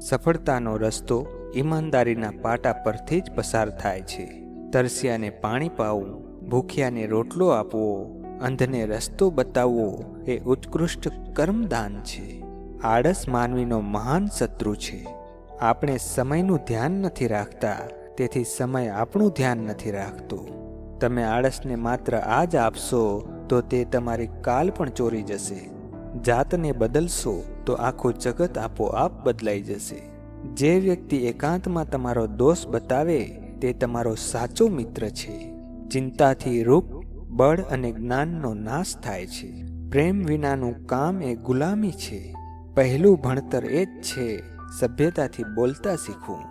સફળતાનો રસ્તો ઈમાનદારીના પાટા પરથી જ પસાર થાય છે. તરસ્યાને પાણી પાવું, ભૂખ્યાને રોટલો આપવો, અંધને રસ્તો બતાવવો એ ઉત્કૃષ્ટ કર્મદાન છે. આળસ માનવીનો મહાન શત્રુ છે. આપણે સમયનું ધ્યાન નથી રાખતા, તેથી સમય આપણું ધ્યાન નથી રાખતો. તમે આળસને માત્ર આજ આપશો તો તે તમારી કાલ પણ ચોરી જશે. જાતને બદલશો, તો આખું જગત આપોઆપ બદલાઈ જશે. જે વ્યક્તિ એકાંતમાં તમારો દોષ બતાવે, તે તમારો સાચો મિત્ર છે. ચિંતાથી રૂપ, બળ અને જ્ઞાનનો નાશ થાય છે. પ્રેમ વિનાનું કામ એ ગુલામી છે. પહેલું ભણતર એ જ છે. સભ્યતાથી બોલતા શીખવું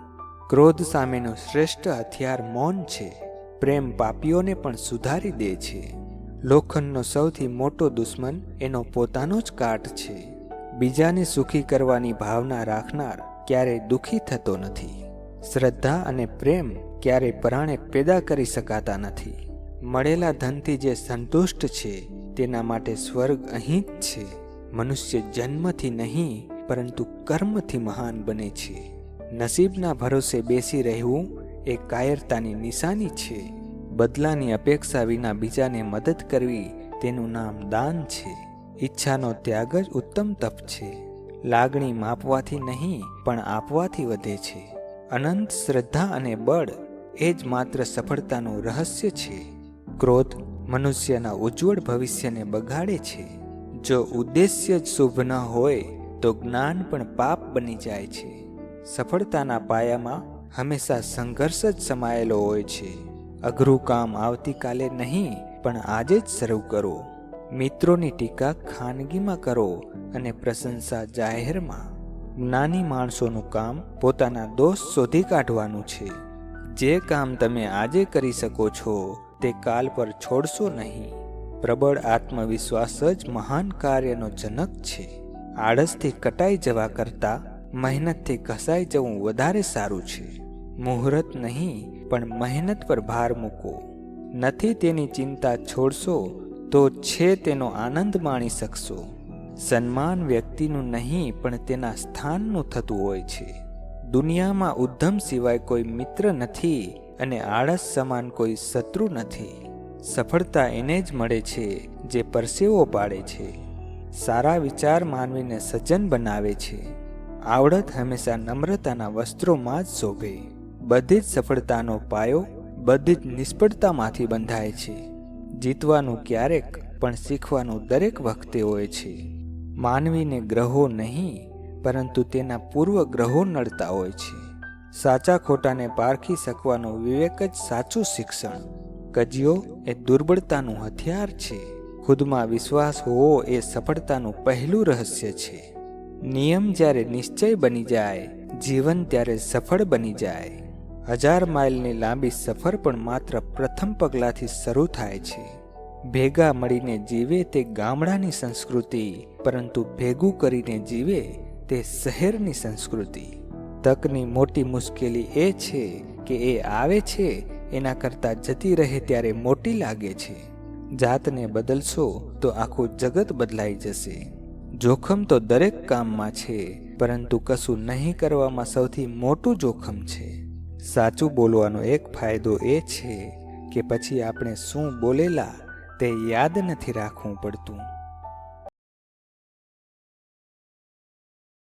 ક્રોધ સામેનું શ્રેષ્ઠ હથિયાર મૌન છે. પ્રેમ પાપીઓને પણ સુધારી દે છે. લોખંડનો સૌથી મોટો દુશ્મન એનો પોતાનો જ કાટ છે. બીજાને સુખી કરવાની ભાવના રાખનાર ક્યારેય દુઃખી થતો નથી. શ્રદ્ધા અને પ્રેમ ક્યારેય પરાણે પેદા કરી શકાતા નથી. મળેલા ધનથી જે સંતુષ્ટ છે, તેના માટે સ્વર્ગ અહીં જ છે. મનુષ્ય જન્મથી નહીં, પરંતુ કર્મથી મહાન બને છે. નસીબના ભરોસે બેસી રહેવું એ કાયરતાની નિશાની છે. બદલાની અપેક્ષા વિના બીજાને મદદ કરવી તેનું નામ દાન છે. ઈચ્છાનો ત્યાગ જ ઉત્તમ તપ છે. લાગણી માપવાથી નહીં, પણ આપવાથી વધે છે. અનંત શ્રદ્ધા અને બળ એ જ માત્ર સફળતાનું રહસ્ય છે. ક્રોધ મનુષ્યના ઉજ્જવળ ભવિષ્યને બગાડે છે. જો ઉદ્દેશ્ય જ શુભ ન હોય, તો જ્ઞાન પણ પાપ બની જાય છે. સફળતાના પાયામાં હંમેશા સંઘર્ષ જ સમાયેલો હોય છે. અઘરું કામ આવતીકાલે નહીં, પણ આજે જ શરૂ કરો. મિત્રોની ટીકા ખાનગીમાં કરો અને પ્રશંસા જાહેરમાં. નાની માણસોનું કામ પોતાના દોષ શોધી કાઢવાનું છે. જે કામ તમે આજે કરી શકો છો, તે કાલ પર છોડશો નહીં. પ્રબળ આત્મવિશ્વાસ જ મહાન કાર્યનો જનક છે. આળસથી કટાઈ જવા કરતાં મહેનતથી ઘસાઈ જવું વધારે સારું છે. મુહૂર્ત નહીં પણ મહેનત પર ભાર મૂકો નથી તેની ચિંતા છોડશો, તો છે તેનો આનંદ માણી શકશો. સન્માન વ્યક્તિનું નહીં, પણ તેના સ્થાનનું થતું હોય છે. દુનિયામાં ઉદ્ધમ સિવાય કોઈ મિત્ર નથી અને આળસ સમાન કોઈ શત્રુ નથી. સફળતા એને જ મળે છે, જે પરસેવો પાડે છે. સારા વિચાર માનવીને સજ્જન બનાવે છે. આવડત હંમેશા નમ્રતાના વસ્ત્રોમાં જ શોભે. બધી જ સફળતાનો પાયો બધી જ નિષ્ફળતામાંથી બંધાય છે. જીતવાનું ક્યારેક, પણ શીખવાનું દરેક વખતે હોય છે. માનવીને ગ્રહો નહીં, પરંતુ તેના પૂર્વ ગ્રહો નડતા હોય છે. સાચા ખોટાને પારખી શકવાનો વિવેક જ સાચું શિક્ષણ. કજિયો એ દુર્બળતાનું હથિયાર છે. ખુદમાં વિશ્વાસ હોવો એ સફળતાનું પહેલું રહસ્ય છે. નિયમ જ્યારે નિશ્ચય બની જાય, જીવન ત્યારે સફળ બની જાય. હજાર માઇલની લાંબી સફર પણ માત્ર પ્રથમ પગલાથી શરૂ થાય છે. ભેગા મળીને જીવે તે ગામડાની સંસ્કૃતિ, પરંતુ ભેગું કરીને જીવે તે શહેરની સંસ્કૃતિ. તકની મોટી મુશ્કેલી એ છે કે એ આવે છે, એના કરતાં જતી રહે ત્યારે મોટી લાગે છે. જાતને બદલશો તો આખું જગત બદલાઈ જશે. જોખમ તો દરેક કામમાં છે, પરંતુ કશું નહીં કરવામાં સૌથી મોટું જોખમ છે. સાચું બોલવાનો એક ફાયદો એ છે કે પછી આપણે શું બોલેલા તે યાદ નથી રાખવું પડતું.